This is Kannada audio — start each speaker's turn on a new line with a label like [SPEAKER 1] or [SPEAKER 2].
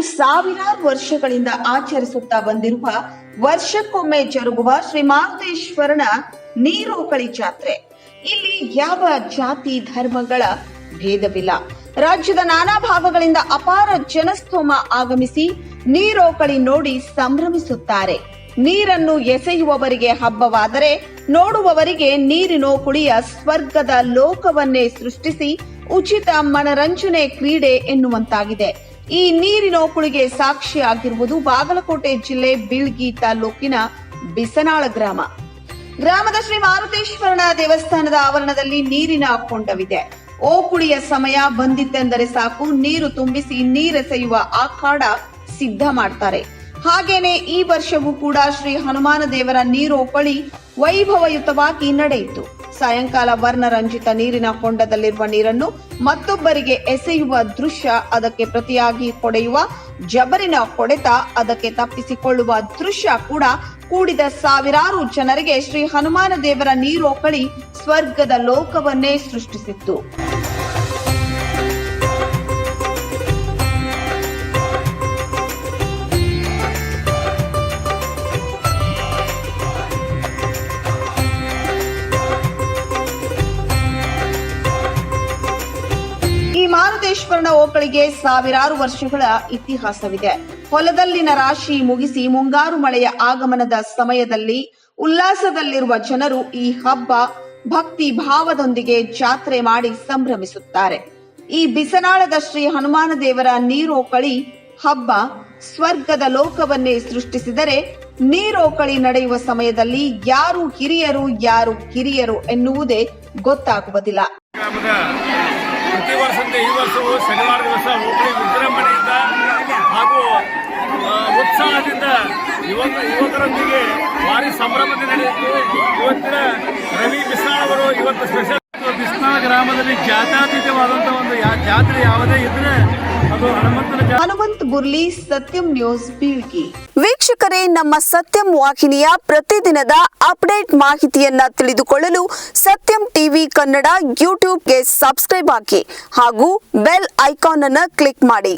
[SPEAKER 1] ಸಾವಿರಾರು ವರ್ಷಗಳಿಂದ ಆಚರಿಸುತ್ತಾ ಬಂದಿರುವ ವರ್ಷಕ್ಕೊಮ್ಮೆ ಜರುಗುವ ಶ್ರೀ ಮಾರುತೇಶ್ವರನ ನೀರೋಕಳಿ ಜಾತ್ರೆ. ಇಲ್ಲಿ ಯಾವ ಜಾತಿ ಧರ್ಮಗಳ ಭೇದವಿಲ್ಲ. ರಾಜ್ಯದ ನಾನಾ ಭಾಗಗಳಿಂದ ಅಪಾರ ಜನಸ್ತೋಮ ಆಗಮಿಸಿ ನೀರೋಕಳಿ ನೋಡಿ ಸಂಭ್ರಮಿಸುತ್ತಾರೆ. ನೀರನ್ನು ಎಸೆಯುವವರಿಗೆ ಹಬ್ಬವಾದರೆ ನೋಡುವವರಿಗೆ ನೀರಿನೋಕುಳಿಯ ಸ್ವರ್ಗದ ಲೋಕವನ್ನೇ ಸೃಷ್ಟಿಸಿ ಉಚಿತ ಮನರಂಜನೆ ಕ್ರೀಡೆ ಎನ್ನುವಂತಾಗಿದೆ. ಈ ನೀರಿನ ಒಕ್ಕಳಿಗೆ ಸಾಕ್ಷಿಯಾಗಿರುವುದು ಬಾಗಲಕೋಟೆ ಜಿಲ್ಲೆ ಬಿಳ್ಗಿ ತಾಲೂಕಿನ ಬಿಸನಾಳ ಗ್ರಾಮ. ಗ್ರಾಮದ ಶ್ರೀ ಮಾರುತೇಶ್ವರನ ದೇವಸ್ಥಾನದ ಆವರಣದಲ್ಲಿ ನೀರಿನ ಕೊಂಡವಿದೆ ಓಕುಳಿಯ ಸಮಯ ಬಂದಿತ್ತೆಂದರೆ ಸಾಕು, ನೀರು ತುಂಬಿಸಿ ನೀರೆಸೆಯುವ ಆಖಾಡ ಸಿದ್ಧ ಮಾಡ್ತಾರೆ. ಹಾಗೇನೆ ಈ ವರ್ಷವೂ ಕೂಡ ಶ್ರೀ ಹನುಮಾನ ದೇವರ ನೀರೋಪಳಿ ವೈಭವಯುತವಾಗಿ ನಡೆಯಿತು. ಸಾಯಂಕಾಲ ವರ್ಣರಂಜಿತ ನೀರಿನ ಕೊಂಡದಲ್ಲಿರುವ ನೀರನ್ನು ಮತ್ತೊಬ್ಬರಿಗೆ ಎಸೆಯುವ ದೃಶ್ಯ ಅದಕ್ಕೆ ಪ್ರತಿಯಾಗಿ ಕೊಡೆಯುವ ಜಬರಿನ ಹೊಡೆತ ಅದಕ್ಕೆ ತಪ್ಪಿಸಿಕೊಳ್ಳುವ ದೃಶ್ಯ ಕೂಡ ಕೂಡಿದ ಸಾವಿರಾರು ಜನರಿಗೆ ಶ್ರೀ ಹನುಮಾನ ದೇವರ ನೀರೋಕಳಿ ಸ್ವರ್ಗದ ಲೋಕವನ್ನೇ ಸೃಷ್ಟಿಸಿತ್ತು. ಈ ಮಾರುತೇಶ್ವರನ ಓಕಳಿಗೆ ಸಾವಿರಾರು ವರ್ಷಗಳ ಇತಿಹಾಸವಿದೆ. ಹೊಲದಲ್ಲಿನ ರಾಶಿ ಮುಗಿಸಿ ಮುಂಗಾರು ಮಳೆಯ ಆಗಮನದ ಸಮಯದಲ್ಲಿ ಉಲ್ಲಾಸದಲ್ಲಿರುವ ಜನರು ಈ ಹಬ್ಬ ಭಕ್ತಿ ಭಾವದೊಂದಿಗೆ ಜಾತ್ರೆ ಮಾಡಿ ಸಂಭ್ರಮಿಸುತ್ತಾರೆ. ಈ ಬಿಸನಾಳದ ಶ್ರೀ ಹನುಮಾನ ದೇವರ ನೀರೋಕಳಿ ಹಬ್ಬ ಸ್ವರ್ಗದ ಲೋಕವನ್ನೇ ಸೃಷ್ಟಿಸಿದರೆ ನೀರೋಕಳಿ ನಡೆಯುವ ಸಮಯದಲ್ಲಿ ಯಾರು ಹಿರಿಯರು ಯಾರು ಕಿರಿಯರು ಎನ್ನುವುದೇ ಗೊತ್ತಾಗುವುದಿಲ್ಲ.
[SPEAKER 2] ಪ್ರತಿ ವರ್ಷದಂತೆ ಈ ವರ್ಷವೂ ಶನಿವಾರ ದಿವಸ ಹುಬ್ಬಳ್ಳಿ ವಿಜೃಂಭಣೆಯಿಂದ ಹಾಗೂ ಉತ್ಸಾಹದಿಂದ ಯುವಕ, ಯುವಕರೊಂದಿಗೆ ಭಾರಿ ಸಂಭ್ರಮದ ನಡೆಯಿತು ಇವತ್ತಿನ ರವಿ ಬಿಸ್ನಾಳ್ ಅವರು ಇವತ್ತು ಸ್ಪೆಷಲ್ ಬಿಸ್ನಾಳ್ ಗ್ರಾಮದಲ್ಲಿ ಜಾತ್ಯಾತೀತವಾದಂಥ ಒಂದು ಜಾತ್ರೆ ಯಾವುದೇ ಇದ್ರೆ
[SPEAKER 1] ಹನುಮಂತ್ ಬುರ್ಲಿ ಸತ್ಯಂ ನ್ಯೂಸ್ ಬೀಳ್ಗಿ.
[SPEAKER 3] ವೀಕ್ಷಕರೇ ನಮ್ಮ ಸತ್ಯಂ ವಾಹಿನಿಯ ಪ್ರತಿದಿನದ ಅಪ್ಡೇಟ್ ಮಾಹಿತಿಯನ್ನ ತಿಳಿದುಕೊಳ್ಳಲು ಸತ್ಯಂ ಟಿವಿ ಕನ್ನಡ ಯೂಟ್ಯೂಬ್ಗೆ ಸಬ್ಸ್ಕ್ರೈಬ್ ಹಾಕಿ ಹಾಗೂ ಬೆಲ್ ಐಕಾನ್ ಅನ್ನು ಕ್ಲಿಕ್ ಮಾಡಿ.